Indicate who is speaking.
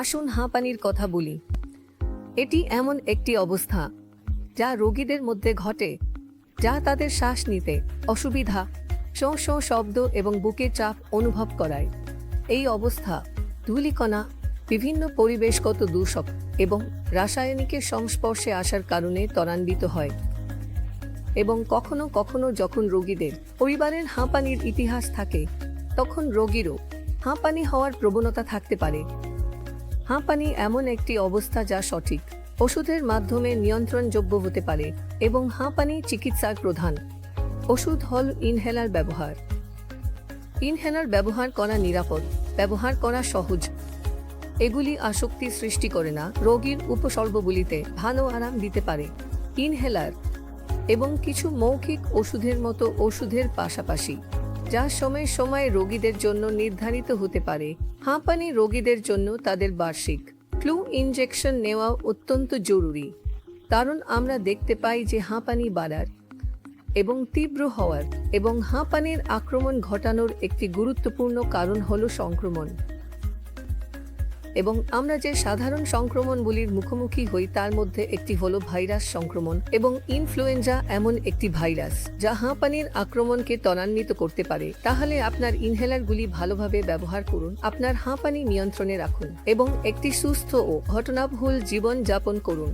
Speaker 1: আসুন হাঁপানির কথা বলি। এটি এমন একটি অবস্থা, যা রোগীদের মধ্যে ঘটে, যা তাদের শ্বাস নিতে অসুবিধা শোঁ শব্দ এবং বুকে চাপ অনুভব করায়। এই অবস্থা ধূলিকণা, বিভিন্ন পরিবেশগত দূষক এবং রাসায়নিকের সংস্পর্শে আসার কারণে ত্বরান্বিত হয় এবং কখনো কখনো যখন রোগীদের পরিবারের হাঁপানির ইতিহাস থাকে, তখন রোগীরও হাঁপানি হওয়ার প্রবণতা থাকতে পারে। হাঁপানি এমন একটি অবস্থা যা সঠিক। ওষুধের মাধ্যমে নিয়ন্ত্রণযোগ্য হতে পারে এবং হাঁপানি চিকিৎসার প্রধান। ওষুধ হল ইনহেলার ব্যবহার। ইনহেলার ব্যবহার করা নিরাপদ, ব্যবহার করা সহজ। এগুলি আসক্তি সৃষ্টি করে না, রোগীর উপসর্গগুলিতে ভালো আরাম দিতে পারে। ইনহেলার এবং কিছু মৌখিক ওষুধের মতো ওষুধের পাশাপাশি। যা সময় সময় রোগীদের জন্য নির্ধারিত হতে পারে। হাঁপানি রোগীদের জন্য তাদের বার্ষিক ফ্লু ইনজেকশন নেওয়া অত্যন্ত জরুরি। কারণ আমরা দেখতে পাই যে হাঁপানি বাড়ার এবং তীব্র হওয়ার এবং হাঁপানির আক্রমণ ঘটানোর একটি গুরুত্বপূর্ণ কারণ হল সংক্রমণ। এবং আমরা যে সাধারণ সংক্রমণগুলির মুখোমুখি হই তার মধ্যে একটি হলো ভাইরাস সংক্রমণ এবং ইনফ্লুয়েঞ্জা এমন একটি ভাইরাস যা হাঁপানির আক্রমণকে ত্বরান্বিত করতে পারে। তাহলে আপনার ইনহেলারগুলি ভালোভাবে ব্যবহার করুন, আপনার হাঁপানি নিয়ন্ত্রণে রাখুন এবং একটি সুস্থ ও ঘটনাবহুল জীবন যাপন করুন।